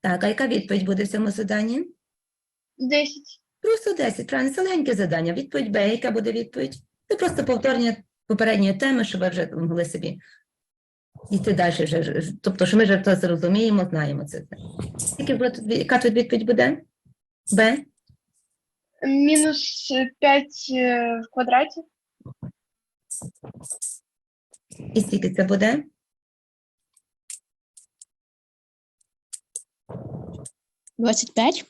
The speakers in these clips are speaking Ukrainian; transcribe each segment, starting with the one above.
Так, а яка відповідь буде в цьому заданні? 10. Просто 10, правильно, це легеньке завдання. Відповідь Б, яка буде відповідь? Це просто повторення попередньої теми, щоб ви вже могли собі йти далі. Вже, тобто, що ми вже це зрозуміємо, знаємо це. Яка Яка тут відповідь буде? Б? Мінус 5 в квадраті. І скільки це буде? Двадцять п'ять.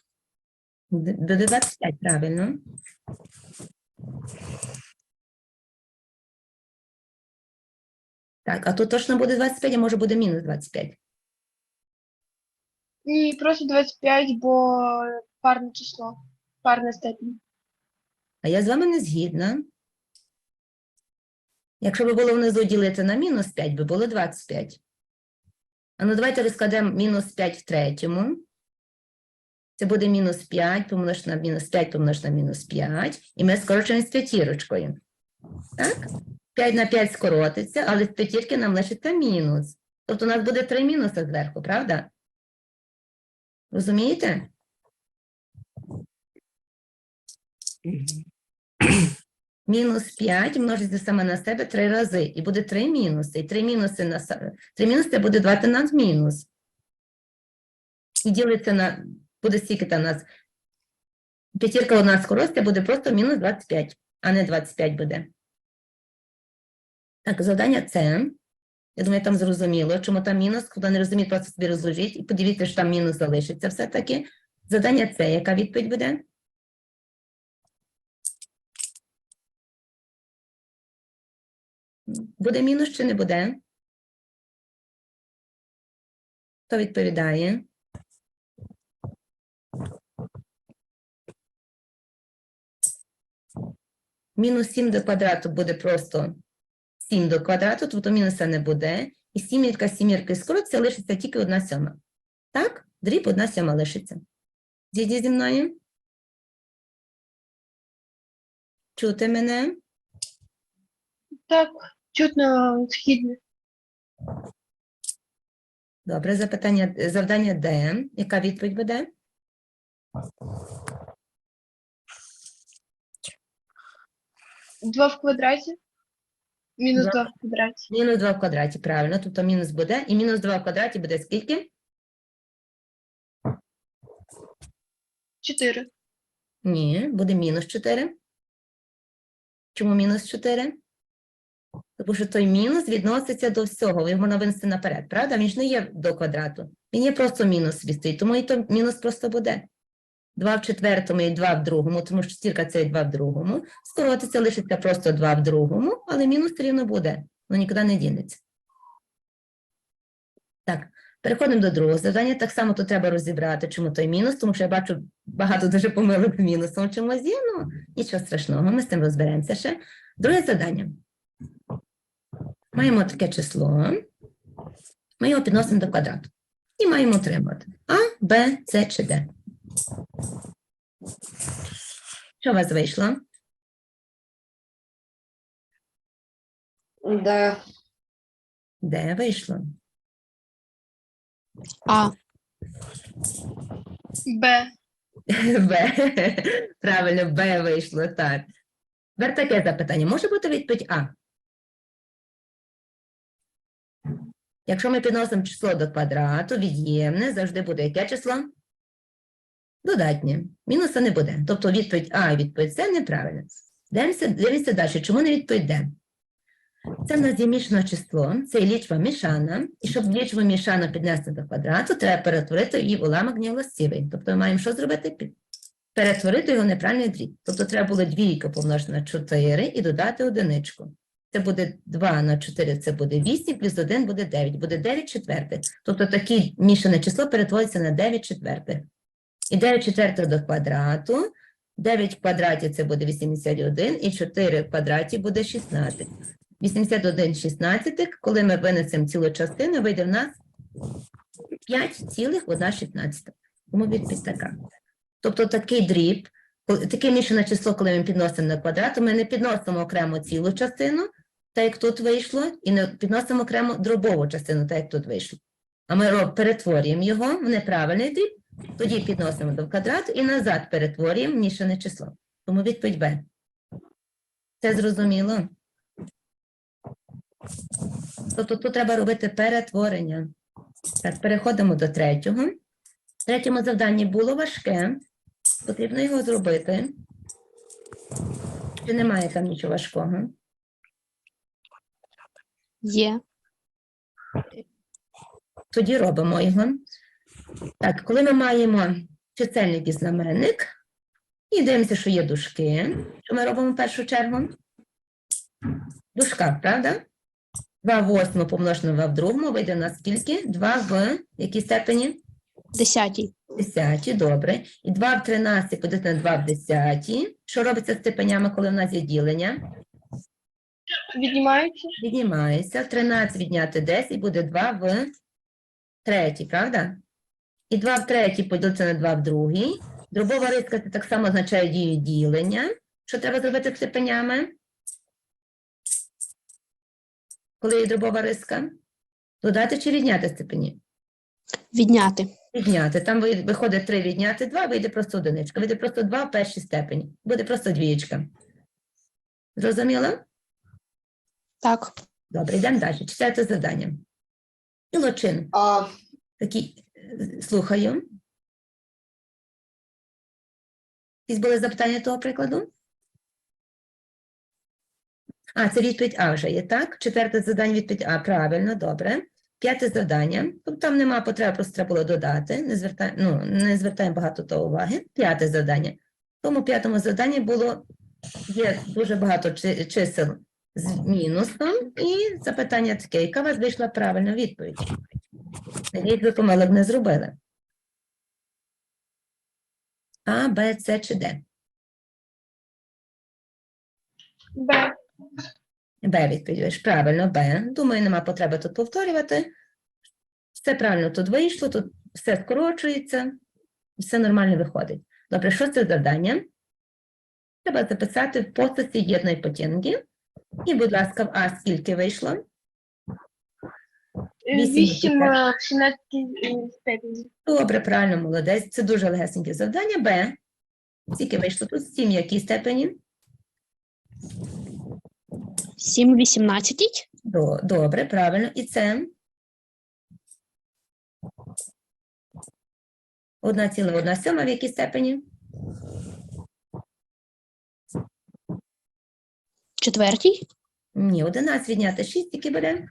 Д- Буде 25, правильно. Так, а тут точно буде 25, а може буде мінус 25. Ні, просто 25, бо парне число. Парна степінь. А я з вами не згідна. Якщо би було внизу ділити на мінус 5, би було 25. А ну давайте розкладемо мінус 5 в третьому. Це буде мінус 5 помножити на мінус 5 помножити на мінус 5. І ми скорочуємо з п'ятірочкою. Так? 5 на 5 скоротиться, але з п'ятірки нам лишиться мінус. Тобто у нас буде 3 мінуси зверху, правда? Розумієте? Мінус 5 множиться саме на себе 3 рази, і буде 3 мінуси. І 3 мінуси на 3 мінуси буде 12 мінус. І ділиться на, буде скільки там у нас? П'ятірка у нас скоростя буде просто мінус 25, а не 25 буде. Так, завдання С. Я думаю, там зрозуміло, чому там мінус, хто не розуміє, просто собі розложіть і подивіться, що там мінус залишиться все-таки. Завдання С, яка відповідь буде? Буде мінус чи не буде? Хто відповідає? Мінус 7 до квадрату буде просто 7 до квадрату, тобто мінуса не буде. І сімірка, сімірка скоротиться, лишиться тільки одна сьома. Так? Дріб одна сьома лишиться. Зійді зі мною? Чути мене? Так, чутно східне. Добре, запитання, завдання Д. Яка відповідь буде? Два в квадраті. Мінус 2 в квадраті. Мінус 2 в квадраті, правильно. Тобто мінус буде. І мінус 2 в квадраті буде скільки? 4. Ні, буде мінус 4. Чому мінус 4? Тому що той мінус відноситься до всього, його можна винести наперед, правда? Він ж не є до квадрату. Він є просто мінус собі стоїть, тому і то мінус просто буде. 2 в четвертому і 2 в другому, тому що стірка це 2 в другому. Скоротиться лишиться просто 2 в другому, але мінус все рівно буде. Воно нікуди не дінеться. Так, переходимо до другого завдання. Так само тут треба розібрати, чому той мінус, тому що я бачу багато дуже помилок з мінусом чомусь є, ну нічого страшного, ми з цим розберемося ще. Друге завдання. Маємо таке число, ми його підносимо до квадрату. І маємо отримати А, Б, С чи Д. Що у вас вийшло? Да. Де вийшло? А. Б. Б. Правильно, Б вийшло, так. Тепер таке запитання. Може бути відповідь А? Якщо ми підносимо число до квадрату, від'ємне завжди буде яке число? Додатнє. Мінуса не буде. Тобто відповідь А відповідь С неправильно. Дивимося, дивимося далі. Чому не відповідь Д? Це в нас є мішане число, це є лічба мішана, і щоб лічбу мішану піднести до квадрату, треба перетворити її в уламок невластивий. Тобто ми маємо що зробити? Перетворити його в неправильний дріб. Тобто треба було двійка помножити на 4 і додати одиничку. Це буде 2 на 4, це буде 8, плюс 1 буде 9, буде 9 четвертих. Тобто таке мішане число перетвориться на 9 четвертих. І 9 четвертих до квадрату, 9 в квадраті це буде 81, і 4 в квадраті буде 16. 81 16, коли ми винесемо цілу частину, вийде в нас 5,116. Тому відповідь така. Тобто такий дріб, таке мішане число, коли ми підносимо на квадрат, ми не підносимо окремо цілу частину, так як тут вийшло, і не підносимо окремо дробову частину, так як тут вийшло. А ми перетворюємо його в неправильний дріб, тоді підносимо до квадрату і назад перетворюємо мішане число. Тому відповідь Б. Це зрозуміло? Тобто тут треба робити перетворення. Так, переходимо до третього. В третьому завданні було важке. Потрібно його зробити. Чи немає там нічого важкого? Є. Тоді робимо його. Так, коли ми маємо чисельник і знаменник, і дивимося, що є дужки, що ми робимо в першу чергу? Дужка, правда? 2 в восьмому помножено 2 в другому вийде у нас скільки? 2 в якій степені? Десятій. 10, добре. І 2 в 13 подати на 2 в 10. Що робиться з степенями, коли в нас є ділення? Віднімаються? Віднімається. 13 відняти 10 буде 2 в третій, правда? І 2 в третій поділиться на 2 в другій. Дробова риска це так само означає дію ділення. Що треба зробити з степенями? Коли є дробова риска? Додати чи відняти степені? Відняти. Відняти. Там виходить 3 відняти 2, вийде просто одиничка. Вийде просто 2 в першій степені. Буде просто двієчка. Зрозуміло? Так. Добре, йдемо далі. Читайте завдання. Ілочин. А, Такі, е, слухаю. Якісь були запитання того прикладу? А, це відповідь А вже є, так? Четверте завдання відповідь А, правильно, добре. П'яте завдання. Там нема потреби, просто треба було додати. Не звертаємо, ну, не звертаємо багато того уваги. П'яте завдання. Тому п'ятому завданні було є дуже багато чисел з мінусом, і запитання таке, яка у вас вийшла правильна відповідь? Надіюсь, ви помилок не зробили. А, Б, С чи Д? Б. Б відповідаєш. Правильно, Б. Думаю, нема потреби тут повторювати. Все правильно тут вийшло, тут все скорочується, все нормально виходить. Добре, що це завдання? Треба записати в постаті єдної потінги. І, будь ласка, в А скільки вийшло? Вісім 8 тепер. в 17 степені. Добре, правильно, молодець. Це дуже легесеньке завдання. Б. Скільки вийшло тут? Сім в якій степені? Сім вісімнадцятій. Добре, правильно. І це? Одна ціла одна сьома в якій степені? Четвертій. Ні, 11 відняти 6, тільки буде?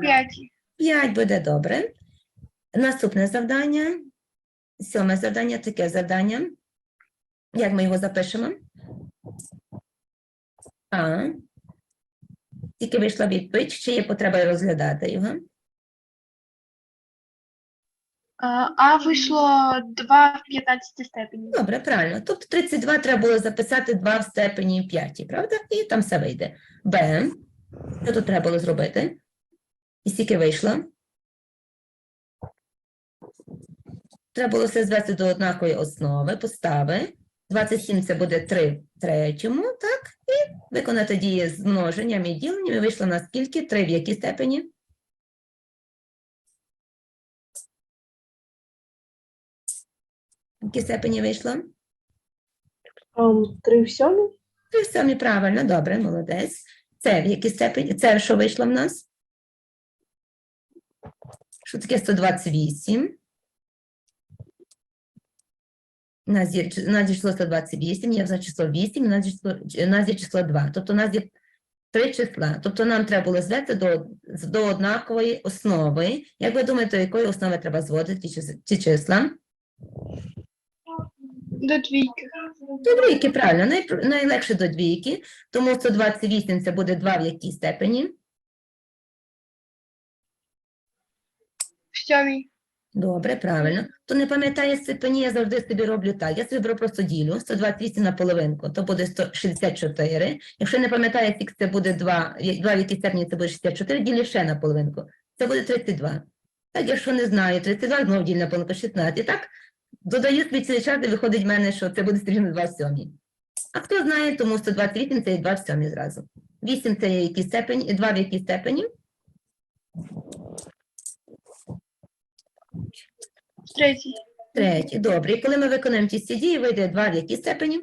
5. 5 буде добре. Наступне завдання. Сьоме завдання, таке завдання. Як ми його запишемо? А. Тільки вийшла відповідь, чи є потреба розглядати його? А вийшло 2 в 15 степені. Добре, правильно. Тобто 32 треба було записати 2 в степені 5, правда? І там все вийде. Б. Що тут треба було зробити? І скільки вийшло? Треба було все звести до однакової основи, постави. 27 це буде 3 в третьому, так? І виконати дії з множенням і діленням. І вийшло на скільки? 3 в якій степені? В якій степені вийшло? Три в сьомій? Три самі правильно, добре, молодець. Це в якій степені? Це що вийшло в нас? Що таке 128? У нас є, нас є число 128, є число 8, у нас є нас є число 2. Тобто нас є три числа. Тобто нам треба було звести до, до однакової основи. Як ви думаєте, до якої основи треба зводити ці числа? До двійки. До двійки, правильно, най, найлегше до двійки, тому 128 це буде 2 в якій степені? В сьомій. Добре, правильно. То не пам'ятає степені, я завжди собі роблю так. Я собі беру просто ділю 128 на половинку, то буде 164. Якщо не пам'ятає, скільки це буде 2, 2 в якій степені це буде 64, ділю ще на половинку. Це буде 32. Так, якщо не знаю, 32 знову ділю на половинку 16. Так, додаю собі цілий час, і виходить в мене, що це буде стрільно 2 в. А хто знає, тому 128 це і 2 в сьомій зразу. 8 це є якій степені, 2 в якій степені? Третій. Третій. Добре. І коли ми виконуємо ті дії, вийде 2 в якій степені?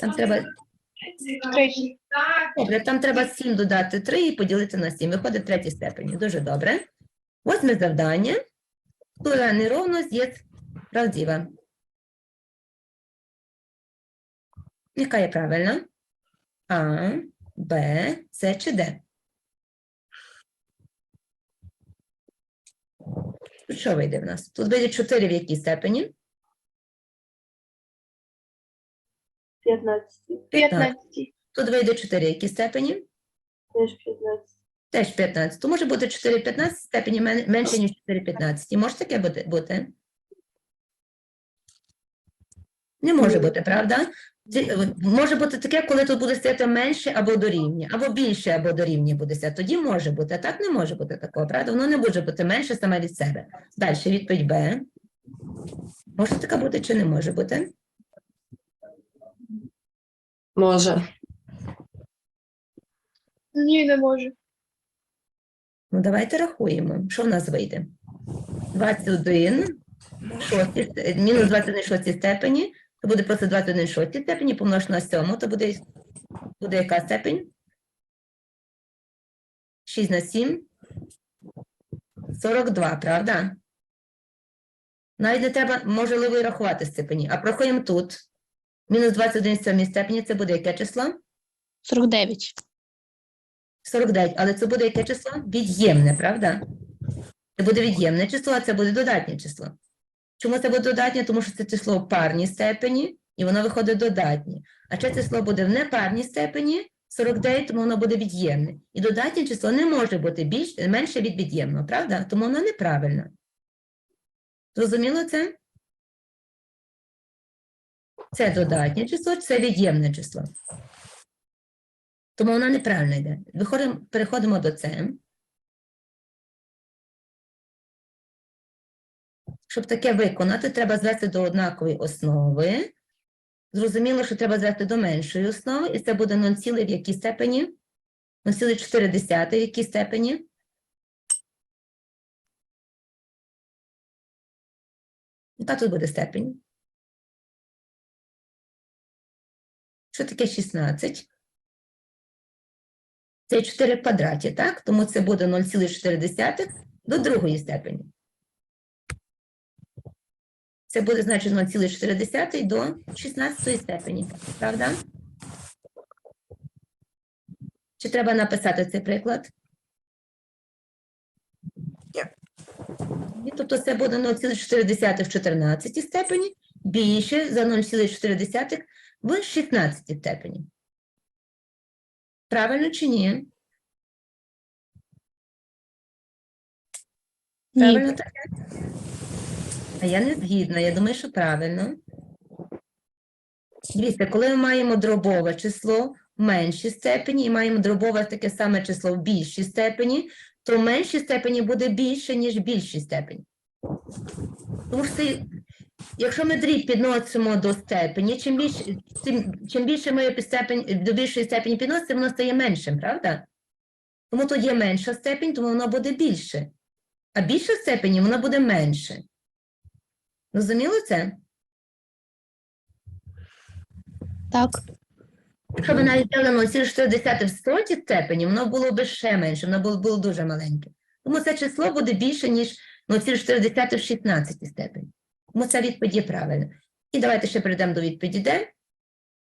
Там треба, добре, там треба 7 додати 3 і поділити на 7. Виходить в третій степені. Дуже добре. Восьме завдання. Która нерівність є правдива? Яка є правильна? А, Б, С чи Д? Тут що вийде в нас? Тут вийде 4 в якій степені? 15, 15. Тут вийде 4 в якій степені? теж 15. Теж 15. То може бути 4 в 15 степені менше, ніж 4 в 15. Може таке бути-? Не може бути, правда? Е, Може бути таке, коли тут буде стояти менше або дорівнює, або більше або дорівнює буде стояти. Тоді може бути, а так не може бути такого, правда? Воно не може бути менше саме від себе. Далі, відповідь Б. Може така бути чи не може бути? Може. Ні, не можу. Ну, давайте рахуємо. Що в нас вийде? 21 шостій, мінус 21 шостій степені, то буде просто 21 шостій степені, помножити на 7, то буде, буде яка степень? 6 на 7? 42, правда? Навіть не треба, можливо, і рахувати степені. А проходимо тут. Мінус 21 в степені, це буде яке число? 49. 49, але це буде яке число? Від'ємне, правда? Це буде від'ємне число, а це буде додатнє число. Чому це буде додатнє? Тому що це число в парній степені, і воно виходить додатнє. А це число буде в непарній степені 49, тому воно буде від'ємне. І додатнє число не може бути більш, менше від від'ємного, правда? Тому воно неправильне. Зрозуміло це? Це додатнє число, це від'ємне число. Тому вона неправильно йде. Виходимо, переходимо до це. Щоб таке виконати, треба звести до однакової основи. Зрозуміло, що треба звести до меншої основи, і це буде 0, в якій степені? 0,4 в якій степені? Яка тут буде степень? Що таке 16? Це 4 в квадраті, так? Тому це буде 0,4 до другої степені. Це буде, значить, 0,4 до 16 степені, правда? Чи треба написати цей приклад? Ні, тобто це буде 0,4 в 14 степені, більше за 0,4 в 16 степені. Правильно чи ні? Ні. Правильно таке? А я не згідна, я думаю, що правильно. Дивіться, коли ми маємо дробове число в меншій степені і маємо дробове таке саме число в більшій степені, то в меншій степені буде більше, ніж в більшій степені. Тому якщо ми дріб підносимо до степені, чим більше, чим, чим більше ми до більшої степені підносимо, воно стає меншим, правда? Тому тут є менша степень, тому воно буде більше. А більша степені воно буде менше. Розуміло це? Так. Якщо б навіть взяли 0,4 в соті степені, воно було б ще менше, воно було, було дуже маленьке. Тому це число буде більше, ніж 0,4 в 16 степені. Тому ця відповідь є правильна. І давайте ще перейдемо до відповіді Д.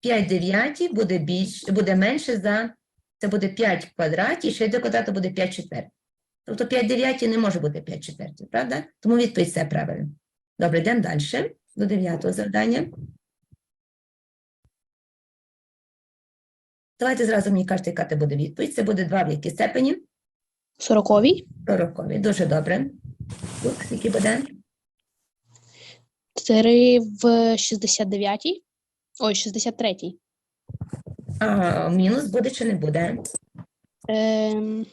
5 дев'яті буде, більш, буде менше за, це буде 5 в квадраті, ще й до квадрату буде 5 четвертих. Тобто 5 дев'яті не може бути 5 четвертих, правда? Тому відповідь це правильно. Добре, йдемо далі, до дев'ятого завдання. Давайте зразу мені кажете, яка це буде відповідь. Це буде 2 в якій степені? 40. 40. Дуже добре. Тут скільки буде? 3 в 69. Ой, 63. А, мінус буде чи не буде? Ем,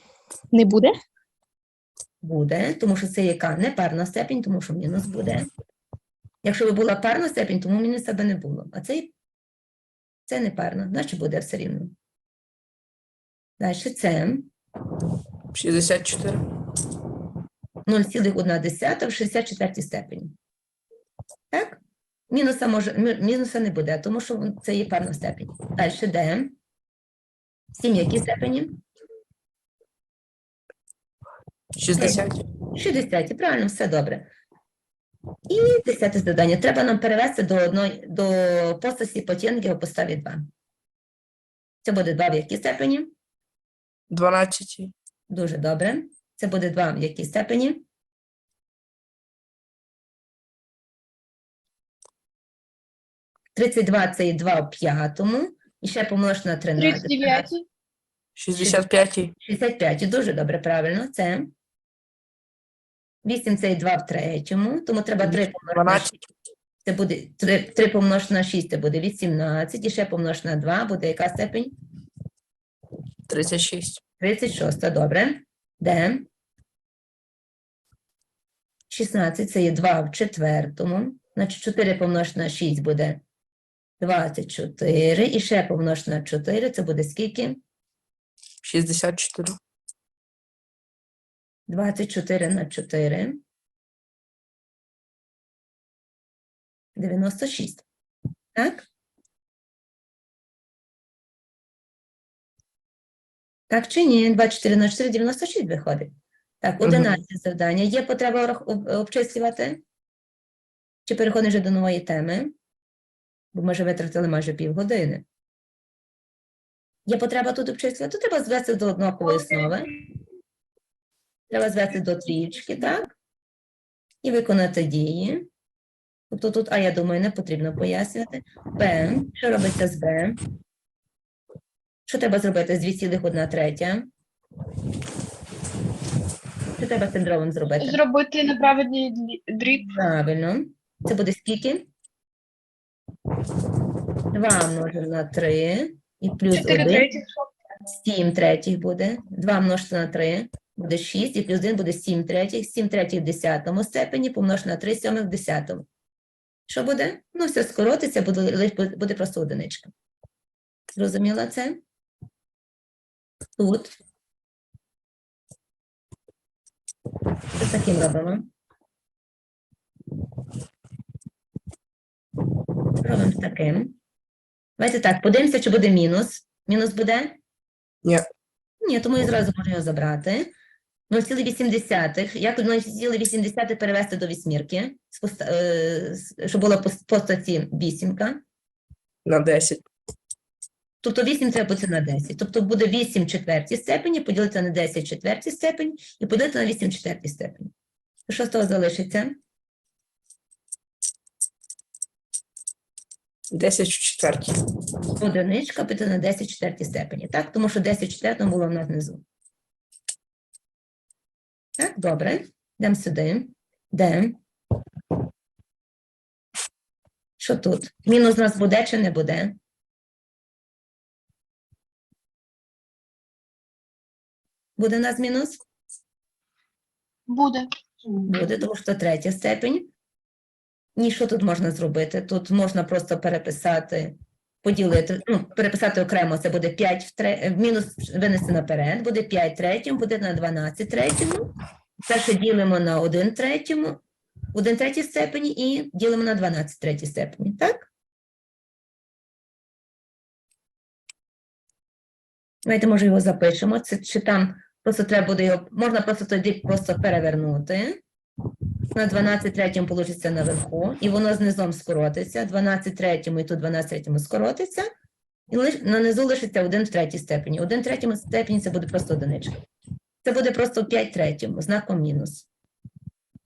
не буде. Буде, тому що це яка не непарна степень, тому що мінус буде. Якщо б була парна степень, тому мінуса би не було. А це, це не парна, значить буде все рівно. Далі це 64. 0,1 в 64 степені. Так? Мінуса, може, мінуса не буде, тому що це є парна степень. Далі де? 7 які степені? 60. 60, правильно, все добре. І десяте завдання. Треба нам перевести до одної до постаті потягнення у поставі 2. Це буде 2 в якій степені? 12. Дуже добре. Це буде 2 в якій степені? Тридцять два це і 2 в п'ятому, і ще помнож на 13. 39. 65. 65, дуже добре, правильно, це. 8 це і 2 в третьому, тому треба 3 помножити на 12. Це буде 3, 3 помножити на 6, це буде 18, і ще помножити на 2, буде яка степень? 36. 36, добре. Де? 16, це є 2 в четвертому. Значить, 4 помножити на 6 буде 24, і ще помножити на 4, це буде скільки? 64. 24 на 4. 96. Так? Так чи ні? 24 на 4, 96 виходить. Так, Мгм. 11 завдання. Є потреба обчислювати? Чи переходиш вже до нової теми? Бо ми вже витратили майже півгодини. Є потреба тут обчислювати? Тут треба звести до однакової основи. Треба звести до трієчки, так? І виконати дії. Тобто тут, а я думаю, не потрібно пояснювати. Б. Що робиться з Б? Що треба зробити з 2,1 третя? Що треба з цим зробити? Зробити неправильний дріб. Правильно. Це буде скільки? 2 множимо на 3 і плюс 4 1. третіх. 7 третіх буде. 2 множити на 3 буде 6, і плюс 1 буде 7 третіх. 7 третіх в 10 степені помножити на 3 сьомих в 10. Що буде? Ну, все скоротиться, буде, буде просто одиничка. Зрозуміла це? Тут. Що таким робимо? Робимо з таким. Давайте так, подивимося, чи буде мінус. Мінус буде? Ні. Ні, тому я зразу можу його забрати. 0,8. Як 0,8 перевести до вісьмірки, е, щоб була пос- постаті вісімка. На 10. Тобто 8 треба поділити на 10. Тобто буде 8 четвертій степені, поділити на 10 четвертій степені і поділити на 8 четвертій степені. Що з того залишиться? 10 в четвертій. Одиничка піде на 10 четвертій степені, так? Тому що 10 четвертому було в нас внизу. Так, добре. Йдемо сюди. Де? Що тут? Мінус у нас буде чи не буде? Буде у нас мінус? Буде. Буде, тому що третя степень. І що тут можна зробити? Тут можна просто переписати, поділити, ну, переписати окремо, це буде 5 в тре... мінус винести наперед, буде 5 третьому, буде на 12 третьому. Перше ділимо на 1 третьому, 1 третій степені і ділимо на 12 третій степені, так? Давайте, може, його запишемо. Це чи там просто треба буде його, можна просто тоді просто перевернути. На 12 третьому получиться наверху, і воно знизом скоротиться. 12 третьому і тут 12 третьому скоротиться. І лиш, на низу лишиться 1 в третій степені. 1 в третьому степені це буде просто одиничка. Це буде просто 5 третьому, знаком мінус.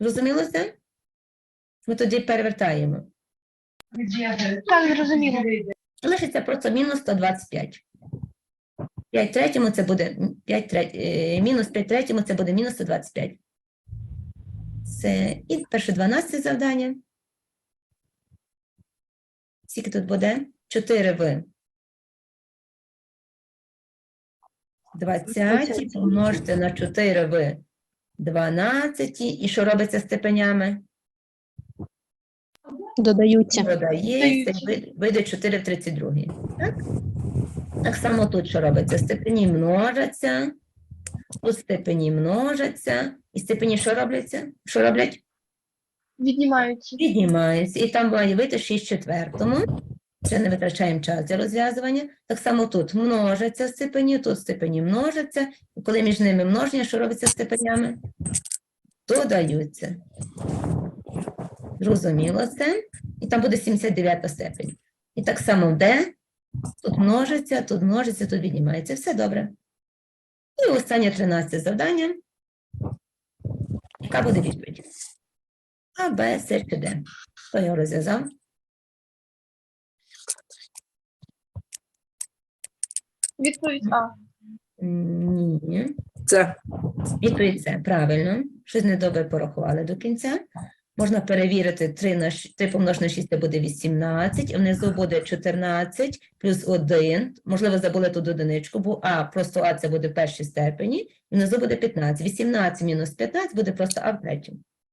Зрозуміло це? Ми тоді перевертаємо. Так, зрозуміло. Лишиться просто мінус 125. 5 третьому це буде 5 треть, е, мінус 5 третьому це буде мінус 125. Це і перше 12 завдання. Скільки тут буде? 4 в 20 помножити на 4 в 12. І що робиться з степенями? Додаються. Додається, вийде 4 в 32. Так? Так само тут що робиться? Степені множаться, тут степені множаться, І степені що робляться? Що роблять? Віднімаються. Піднімаються. І там має вийти 6 четвертому. Ще не витрачаємо час для розв'язування. Так само тут множаться степені, тут степені множаться. І коли між ними множення, що робиться з степенями? Додаються. Зрозуміло це. І там буде 79 степень. І так само де? Тут множиться, тут множиться, тут віднімається. Все добре. І останнє 13 завдання. Яка буде відповідь? А, Б, С чи Д. Хто його розв'язав? Відповідь А. Ні. Це. Відповідь С. Правильно. Щось недобре порахували до кінця. Можна перевірити 3, на 6, 3 помножити на 6 це буде 18, і внизу буде 14 плюс 1. Можливо, забули тут одиничку, бо А, просто А це буде в першій степені, внизу буде 15. 18 мінус 15 буде просто А в третьому.